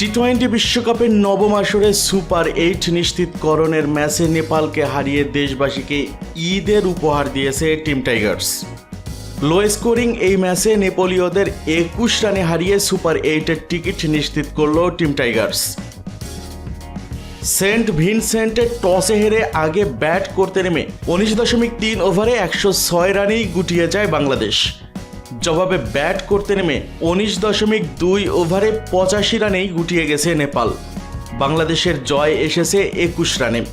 টি twenty বিশ্বকাপের নবম আসরে সুপার এইট নিশ্চিতকরণের ম্যাচে নেপালকে হারিয়ে দেশবাসীকে ঈদের উপহার দিয়েছে টিম টাইগার্স লো স্কোরিং এই ম্যাচে নেপোলীয়দের একুশ রানে হারিয়ে সুপার এইটের টিকিট নিশ্চিত করল টিম টাইগার্স সেন্ট ভিনসেন্টের টসে হেরে আগে ব্যাট করতে নেমে উনিশ দশমিক তিন ওভারে একশো ছয় রানেই গুটিয়ে যায় বাংলাদেশ। জবাবে ব্যাট করতে নেমে উনিশ দশমিক দুই ওভারে পঁচাশি রানেই গুটিয়ে গেছে নেপাল। বাংলাদেশের জয় এসেছে একুশ রানে।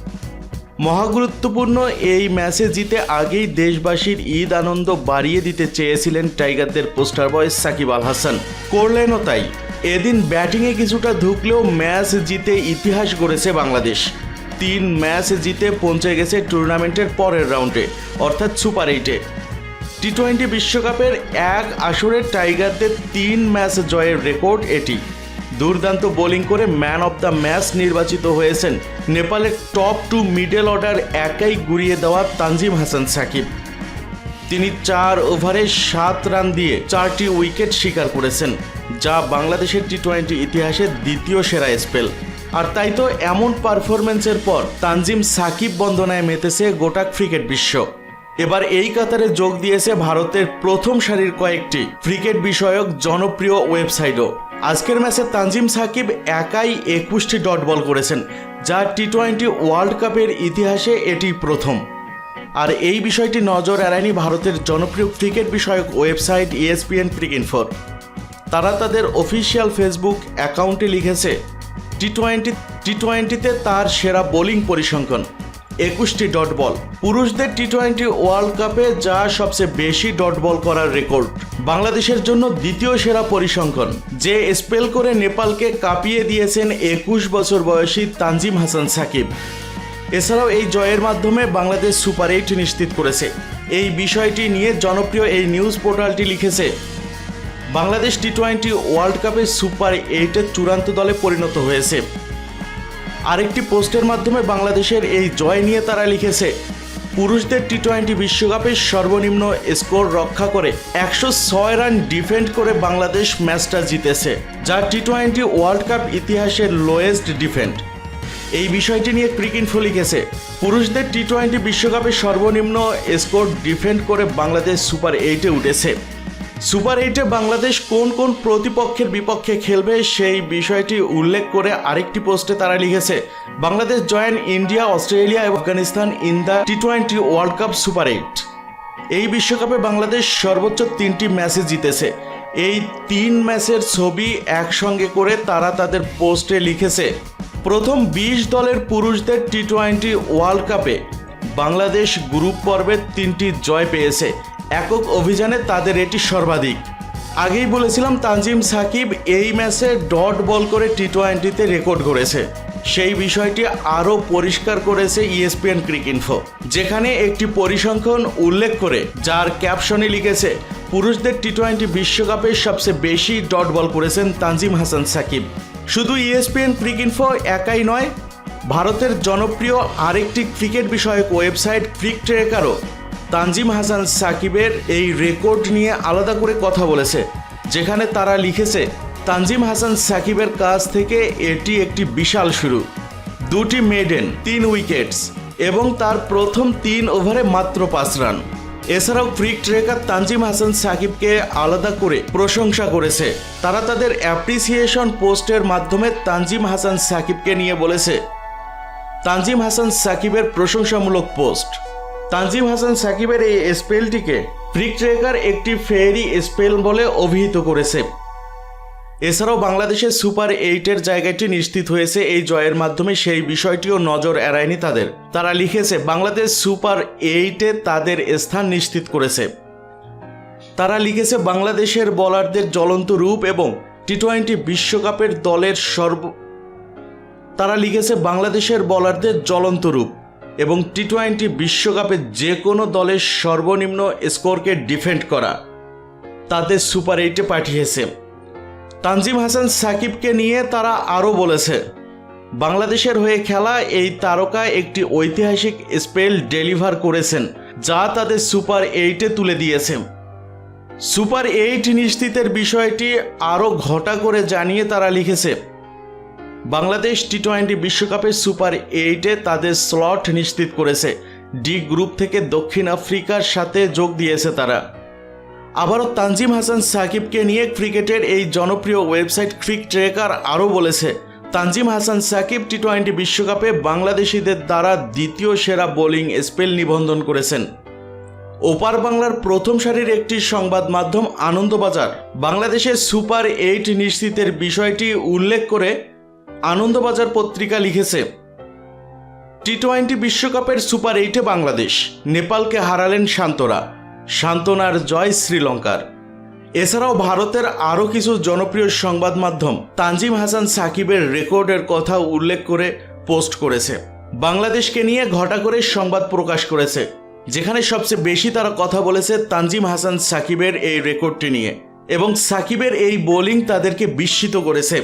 মহাগুরুত্বপূর্ণ এই ম্যাচে জিতে আগেই দেশবাসীর ঈদ আনন্দ বাড়িয়ে দিতে চেয়েছিলেন টাইগারদের পোস্টার বয় সাকিব আল হাসান। করলেনও তাই। এদিন ব্যাটিংয়ে কিছুটা ধুকলেও ম্যাচ জিতে ইতিহাস গড়েছে বাংলাদেশ। তিন ম্যাচ জিতে পৌঁছে গেছে টুর্নামেন্টের পরের রাউন্ডে, অর্থাৎ সুপার এইটে। টি টোয়েন্টি বিশ্বকাপের এক আসরের টাইগারদের তিন ম্যাচ জয়ের রেকর্ড এটি। দুর্দান্ত বোলিং করে ম্যান অব দ্য ম্যাচ নির্বাচিত হয়েছেন নেপালের টপ টু মিডল অর্ডার একাই গুড়িয়ে দেওয়া তানজিম হাসান সাকিব। তিনি চার ওভারে সাত রান দিয়ে চারটি উইকেট শিকার করেছেন, যা বাংলাদেশের টি টোয়েন্টি ইতিহাসের দ্বিতীয় সেরা স্পেল। আর তাই তো এমন পারফরমেন্সের পর তানজিম সাকিব বন্দনায় মেতেছে গোটা ক্রিকেট বিশ্ব। এবার এই কাতারে যোগ দিয়েছে ভারতের প্রথম সারির কয়েকটি ক্রিকেট বিষয়ক জনপ্রিয় ওয়েবসাইটও। আজকের ম্যাচে তানজিম সাকিব একাই একুশটি ডট বল করেছেন, যা টি টোয়েন্টি ওয়ার্ল্ড কাপের ইতিহাসে এটি প্রথম। আর এই বিষয়টি নজর এড়ায়নি ভারতের জনপ্রিয় ক্রিকেট বিষয়ক ওয়েবসাইট ইএসপিএন ক্রিকেনফোর তারা তাদের অফিসিয়াল ফেসবুক অ্যাকাউন্টে লিখেছে টি টোয়েন্টি টি টোয়েন্টিতে তার সেরা বোলিং পরিসংখ্যান। একুশটি ডট বল। পুরুষদের টি টোয়েন্টি ওয়ার্ল্ড কাপে যা সবচেয়ে বেশি ডট বল করার রেকর্ড। বাংলাদেশের জন্য দ্বিতীয় সেরা পরিসংখ্যান। যে স্পেল করে নেপালকে কাঁপিয়ে দিয়েছেন একুশ বছর বয়সী তানজিম হাসান সাকিব। এছাড়াও এই জয়ের মাধ্যমে বাংলাদেশ সুপার এইট নিশ্চিত করেছে। এই বিষয়টি নিয়ে জনপ্রিয় এই নিউজ পোর্টালটি লিখেছে, বাংলাদেশ টি টোয়েন্টি ওয়ার্ল্ড কাপে সুপার এইটের চূড়ান্ত দলে পরিণত হয়েছে। আরেকটি পোস্টের মাধ্যমে বাংলাদেশের এই জয় নিয়ে তারা লিখেছে, পুরুষদের টি টোয়েন্টি বিশ্বকাপে সর্বনিম্ন স্কোর রক্ষা করে একশো ছয় রান ডিফেন্ড করে বাংলাদেশ ম্যাচটা জিতেছে, যা টি টোয়েন্টি ওয়ার্ল্ড কাপ ইতিহাসের লোয়েস্ট ডিফেন্ড। এই বিষয়টি নিয়ে ক্রিকেনফো লিখেছে, পুরুষদের টি টোয়েন্টি বিশ্বকাপে সর্বনিম্ন স্কোর ডিফেন্ড করে বাংলাদেশ সুপার এইটে উঠেছে। সুপার এইটে বাংলাদেশ কোন কোন প্রতিপক্ষের বিপক্ষে খেলবে সেই বিষয়টি উল্লেখ করে আরেকটি পোস্টে তারা লিখেছে, বাংলাদেশ জয়েন ইন্ডিয়া, অস্ট্রেলিয়া এবং Afghanistan in the T twenty world cup super eight. এই বিশ্বকাপে বাংলাদেশ সর্বোচ্চ তিনটি ম্যাচে জিতেছে। এই তিন ম্যাচের ছবি একসঙ্গে করে তারা তাদের পোস্টে লিখেছে, প্রথম বিশ দলের পুরুষদের টি টোয়েন্টি ওয়ার্ল্ড কাপে বাংলাদেশ গ্রুপ পর্বে তিনটি জয় পেয়েছে। একক অভিযানে তাদের এটি সর্বাধিক। আগেই বলেছিলাম তানজিম সাকিব এই ম্যাচে ডট বল করে টি টোয়েন্টিতে রেকর্ড করেছে। সেই বিষয়টি আরও পরিষ্কার করেছে ইএসপিএন ক্রিকইনফো যেখানে একটি পরিসংখ্যান উল্লেখ করে, যার ক্যাপশনে লিখেছে, পুরুষদের টি টোয়েন্টি বিশ্বকাপে সবচেয়ে বেশি ডট বল করেছেন তানজিম হাসান সাকিব। শুধু ইএসপিএন ক্রিকইনফো একাই নয়, ভারতের জনপ্রিয় আরেকটি ক্রিকেট বিষয়ক ওয়েবসাইট ক্রিক ট্রেকারও তানজিম হাসান সাকিবের এই রেকর্ড নিয়ে আলাদা করে কথা বলেছে, যেখানে তারা লিখেছে, তানজিম হাসান সাকিবের কাছ থেকে এটি একটি বিশাল শুরু। দুটি মেডেন তিন উইকেটস এবং তার প্রথম তিন ওভারে মাত্র পাঁচ রান এছাড়াও ক্রিক ট্রেকার তানজিম হাসান সাকিবকে আলাদা করে প্রশংসা করেছে। তারা তাদের অ্যাপ্রিসিয়েশন পোস্টের মাধ্যমে তানজিম হাসান সাকিবকে নিয়ে বলেছে। তানজিম হাসান সাকিবের প্রশংসামূলক পোস্ট। তানজিম হাসান সাকিবের এই স্পেলটিকে ক্রিক ট্রেকার একটি ফেয়ারি স্পেল বলে অভিহিত করেছে। এছাড়াও বাংলাদেশের সুপার এইটের জায়গাটি নিশ্চিত হয়েছে, এই জয়ের মাধ্যমে সেই বিষয়টিও নজর এড়ায়নি তাদের। তারা লিখেছে, বাংলাদেশ সুপার এইটে তাদের স্থান নিশ্চিত করেছে। তারা লিখেছে, বাংলাদেশের বলারদের জ্বলন্ত রূপ এবং টি টোয়েন্টি বিশ্বকাপের দলের সর্ব তারা লিখেছে, বাংলাদেশের বলারদের জ্বলন্ত রূপ। এবং টি টোয়েন্টি বিশ্বকাপে যে কোনো দলের সর্বনিম্ন স্কোরকে ডিফেন্ড করা। তাদের সুপার এইটে পাঠিয়েছে। তানজিম হাসান সাকিবকে নিয়ে তারা আরও বলেছে, বাংলাদেশের হয়ে খেলা এই তারকা একটি ঐতিহাসিক স্পেল ডেলিভার করেছেন, যা তাদের সুপার এইটে তুলে দিয়েছে। সুপার এইট নিশ্চিতের বিষয়টি আরও ঘটা করে জানিয়ে তারা লিখেছে বাংলাদেশ টি টোয়েন্টি বিশ্বকাপে সুপার এইটে তাদের স্লট নিশ্চিত করেছে। ডি গ্রুপ থেকে দক্ষিণ আফ্রিকার সাথে যোগ দিয়েছে তারা। আবারও তানজিম হাসান সাকিবকে নিয়ে ক্রিকেটের এই জনপ্রিয় ওয়েবসাইট ক্রিক ট্রেকার আরও বলেছে, তানজিম হাসান সাকিব টি টোয়েন্টি বিশ্বকাপে বাংলাদেশিদের দ্বারা দ্বিতীয় সেরা বোলিং স্পেল নিবন্ধন করেছেন। ওপার বাংলার প্রথম সারির একটি সংবাদ মাধ্যম আনন্দবাজার বাংলাদেশের সুপার এইট নিশ্চিতের বিষয়টি উল্লেখ করে আনন্দবাজার পত্রিকা লিখেছে টি টোয়েন্টি বিশ্বকাপের সুপার এইটে বাংলাদেশ, নেপালকে হারালেন শান্তরা, শান্তনার জয় শ্রীলঙ্কার। এছাড়াও ভারতের আরও কিছু জনপ্রিয় সংবাদ মাধ্যম তানজিম হাসান সাকিবের রেকর্ডের কথা উল্লেখ করে পোস্ট করেছে। বাংলাদেশকে নিয়ে ঘটা করে সংবাদ প্রকাশ করেছে, যেখানে সবচেয়ে বেশি তারা কথা বলেছে তানজিম হাসান সাকিবের এই রেকর্ডটি নিয়ে। এবং সাকিবের এই বোলিং তাদেরকে বিস্মিত করেছে।